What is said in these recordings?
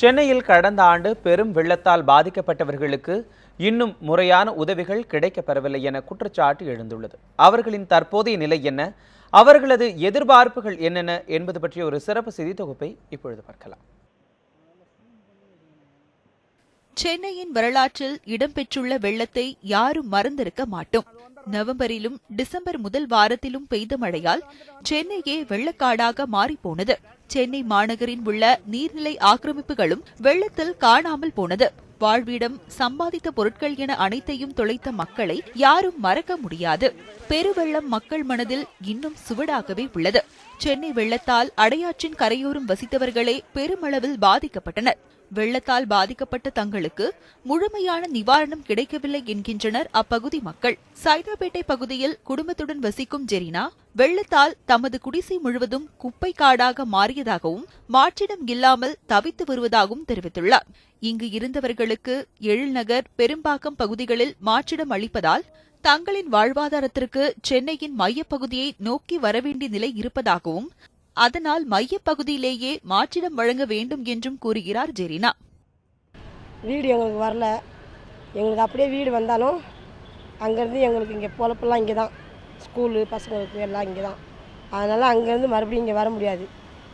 சென்னையில் கடந்த ஆண்டு பெரும் வெள்ளத்தால் பாதிக்கப்பட்டவர்களுக்கு இன்னும் முறையான உதவிகள் கிடைக்கப்பெறவில்லை என குற்றச்சாட்டு எழுந்துள்ளது. அவர்களின் தற்போதைய நிலை என்ன? அவர்களது எதிர்பார்ப்புகள் என்னென்ன? என்பது பற்றிய ஒரு சிறப்பு செய்தி தொகுப்பை இப்பொழுது பார்க்கலாம். சென்னையின் வரலாற்றில் இடம்பெற்றுள்ள வெள்ளத்தை யாரும் மறந்திருக்க மாட்டோம். நவம்பரிலும் டிசம்பர் முதல் வாரத்திலும் பெய்த மழையால் சென்னையே வெள்ளக்காடாக மாறிப்போனது. சென்னை மாநகரின் உள்ள நீர்நிலை ஆக்கிரமிப்புகளும் வெள்ளத்தில் காணாமல் போனது. வாழ்விடம் சம்பாதித்த பொருட்கள் என அனைத்தையும் தொலைத்த மக்களை யாரும் மறக்க முடியாது. பெருவெள்ளம் மக்கள் மனதில் இன்னும் சுவடாகவே உள்ளது. சென்னை வெள்ளத்தால் அடையாற்றின் கரையோரம் வசித்தவர்களே பெருமளவில் பாதிக்கப்பட்டனர். வெள்ளத்தால் பாதிக்கப்பட்ட தங்களுக்கு முழுமையான நிவாரணம் கிடைக்கவில்லை என்கின்றனர் அப்பகுதி மக்கள். சைதாப்பேட்டை பகுதியில் குடும்பத்துடன் வசிக்கும் ஜெரினா வெள்ளத்தால் தமது குடிசை முழுவதும் குப்பை காடாக மாறியதாகவும் மாற்றிடம் இல்லாமல் தவித்து வருவதாகவும் தெரிவித்துள்ளார். இங்கு இருந்தவர்களுக்கு எழில்நகர் பெரும்பாக்கம் பகுதிகளில் மாற்றிடம் அளிப்பதால் தங்களின் வாழ்வாதாரத்திற்கு சென்னையின் மையப்பகுதியை நோக்கி வரவேண்டிய நிலை இருப்பதாகவும் அதனால் மையப்பகுதியிலேயே மாற்றிடம் வழங்க வேண்டும் என்றும் கூறுகிறார் ஜெரினா. வீடு எங்களுக்கு வரல. எங்களுக்கு அப்படியே வீடு வந்தாலும் அங்கேருந்து எங்களுக்கு இங்கே பொழப்பெல்லாம் இங்கே தான். ஸ்கூலு பசங்களுக்கு எல்லாம் இங்கே தான். அதனால் அங்கேருந்து மறுபடியும் இங்கே வர முடியாது.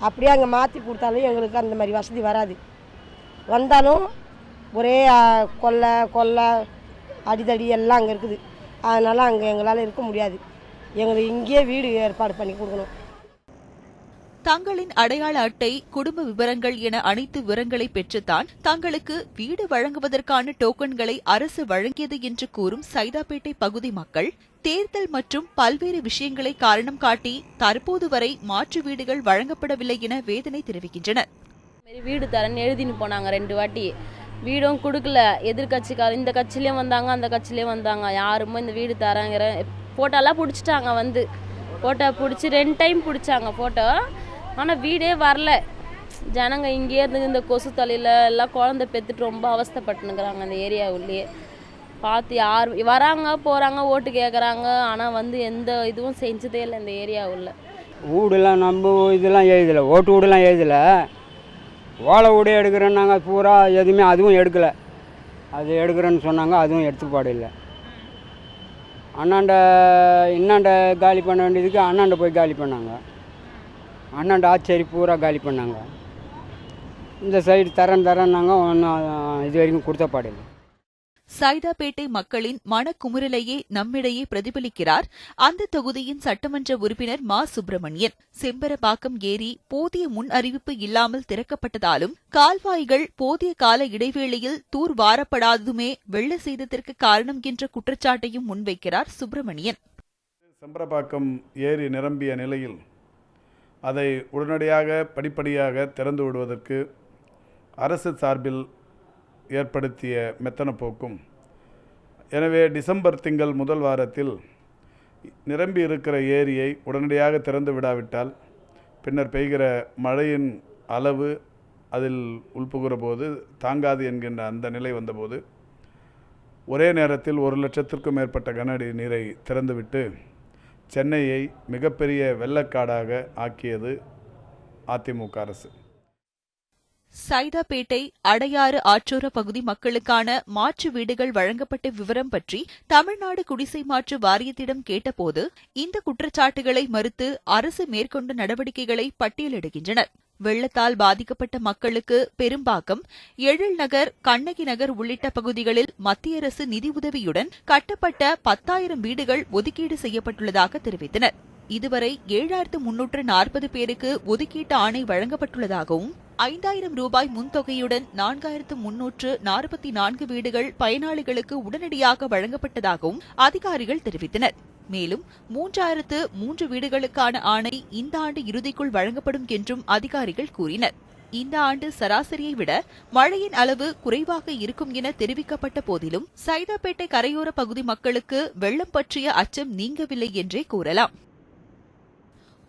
அப்படியே அங்கே மாற்றி கொடுத்தாலும் எங்களுக்கு அந்த மாதிரி வசதி வராது. வந்தாலும் ஒரே கொல்லை கொல்லை அடிதடி எல்லாம் அங்கே இருக்குது. அதனால் அங்கே எங்களால் இருக்க முடியாது. எங்களுக்கு இங்கேயே வீடு ஏற்பாடு பண்ணி கொடுக்கணும். தங்களின் அடையாள அட்டை குடும்ப விவரங்கள் என அனைத்து விவரங்களை பெற்றுத்தான் தங்களுக்கு வீடு வழங்குவதற்கான டோக்கன்களை அரசு வழங்கியது என்று கூறும் சைதாப்பேட்டை பகுதி மக்கள் தேர்தல் மற்றும் பல்வேறு விஷயங்களை காரணம் காட்டி தற்போது வரை மாற்று வீடுகள் வழங்கப்படவில்லை என வேதனை தெரிவிக்கின்றனர். வீடு தரேன்னு எழுதின்னு போனாங்க ரெண்டு வாட்டி. வீடும் கொடுக்கல. எதிர்கட்சிக்கார இந்த கட்சியிலையும் வந்தாங்க அந்த கட்சியிலையும் வந்தாங்க. யாருமே இந்த வீடு தரேங்கிற ஃபோட்டோலாம் பிடிச்சிட்டாங்க வந்து. ஃபோட்டோ பிடிச்சி ரெண்டு டைம் பிடிச்சாங்க ஃபோட்டோ ஆனால் வீடே வரல. ஜனங்க இங்கேயே இருந்து இந்த கொசு தலையில் எல்லாம் குழந்தை பெற்றுட்டு ரொம்ப அவஸ்தப்பட்டுனுக்குறாங்க அந்த ஏரியாவுள்ளேயே பார்த்து யார் வராங்க போகிறாங்க ஓட்டு கேட்குறாங்க ஆனால் வந்து எந்த இதுவும் செஞ்சதே இல்லை இந்த ஏரியா உள்ள வீடுலாம் நம்ம இதெல்லாம் எழுதலை. ஓட்டு வீடுலாம் எழுதலை. ஓலை வீடு எடுக்கிறேன்னாங்க பூரா எதுவுமே அதுவும் எடுக்கலை. அது எடுக்கிறேன்னு சொன்னாங்க அதுவும் எடுத்துப்பாடு இல்லை. அண்ணாண்ட இன்னாண்ட காலி பண்ண வேண்டியதுக்கு அண்ணாண்ட போய் காலி பண்ணாங்க. அண்ணாண்ட ஆச்சேரி பூரா காலி பண்ணாங்க. இந்த சைடு தரேன் தரேன்னாங்க ஒன்றும் இது வரைக்கும் கொடுத்த பாடு சைதாப்பேட்டை மக்களின் மனக்குமுறலையே நம்மிடையே பிரதிபலிக்கிறார் அந்த தொகுதியின் சட்டமன்ற உறுப்பினர் மா. சுப்பிரமணியன். செம்பரபாக்கம் ஏரி போதிய முன் அறிவிப்பு இல்லாமல் திறக்கப்பட்டதாலும் கால்வாய்கள் போதிய கால இடைவேளையில் தூர் வாரப்படாததுமே வெள்ள சேதத்திற்கு காரணம் என்ற குற்றச்சாட்டையும் முன்வைக்கிறார் சுப்பிரமணியன். செம்பரப்பாக்கம் ஏரி நிரம்பிய நிலையில் அதை உடனடியாக படிப்படியாக திறந்து விடுவதற்கு அரசு சார்பில் ஏற்படுத்திய மெத்தன போக்கும் எனவே டிசம்பர் திங்கள் முதல் வாரத்தில் நிரம்பி இருக்கிற ஏரியை உடனடியாக திறந்து விடாவிட்டால் பின்னர் பெய்கிற மழையின் அளவு அதில் உள்புகிற போது தாங்காது என்கின்ற அந்த நிலை வந்தபோது ஒரே நேரத்தில் ஒரு லட்சத்திற்கும் மேற்பட்ட கனஅடி நீரை திறந்துவிட்டு சென்னையை மிகப்பெரிய வெள்ளக்காடாக ஆக்கியது அதிமுக அரசு. சைதாப்பேட்டை அடையாறு ஆற்றோர பகுதி மக்களுக்கான மாற்று வீடுகள் வழங்கப்பட்ட விவரம் பற்றி தமிழ்நாடு குடிசை மாற்று வாரியத்திடம் கேட்டபோது இந்த குற்றச்சாட்டுகளை மறுத்து அரசு மேற்கொண்ட நடவடிக்கைகளை பட்டியலிடுகின்றனர். வெள்ளத்தால் பாதிக்கப்பட்ட மக்களுக்கு பெரும்பாக்கம் எழில் நகர் கண்ணகி நகர் உள்ளிட்ட பகுதிகளில் மத்திய அரசு நிதியுதவியுடன் கட்டப்பட்ட பத்தாயிரம் வீடுகள் ஒதுக்கீடு செய்யப்பட்டுள்ளதாக தெரிவித்தனர். இதுவரை ஏழாயிரத்து முன்னூற்று நாற்பது பேருக்கு ஒதுக்கீட்டு ஆணை வழங்கப்பட்டுள்ளதாகவும் ஐந்தாயிரம் ரூபாய் முன்தொகையுடன் நான்காயிரத்து முன்னூற்று நாற்பத்தி நான்கு வீடுகள் பயனாளிகளுக்கு உடனடியாக வழங்கப்பட்டதாகவும் அதிகாரிகள் தெரிவித்தனர். மேலும் மூன்றாயிரத்து மூன்று வீடுகளுக்கான ஆணை இந்த ஆண்டு இறுதிக்குள் வழங்கப்படும் என்றும் அதிகாரிகள் கூறினர். இந்த ஆண்டு சராசரியை விட மழையின் அளவு குறைவாக இருக்கும் என தெரிவிக்கப்பட்ட போதிலும் சைதாப்பேட்டை கரையோர பகுதி மக்களுக்கு வெள்ளம் பற்றிய அச்சம் நீங்கவில்லை என்றே கூறலாம்.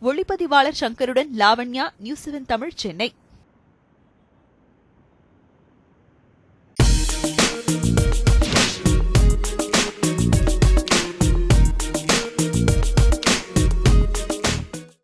ஒளிப்பதிவாளர் சங்கருடன் லாவண்யா நியூஸ் செவன் தமிழ் சென்னை.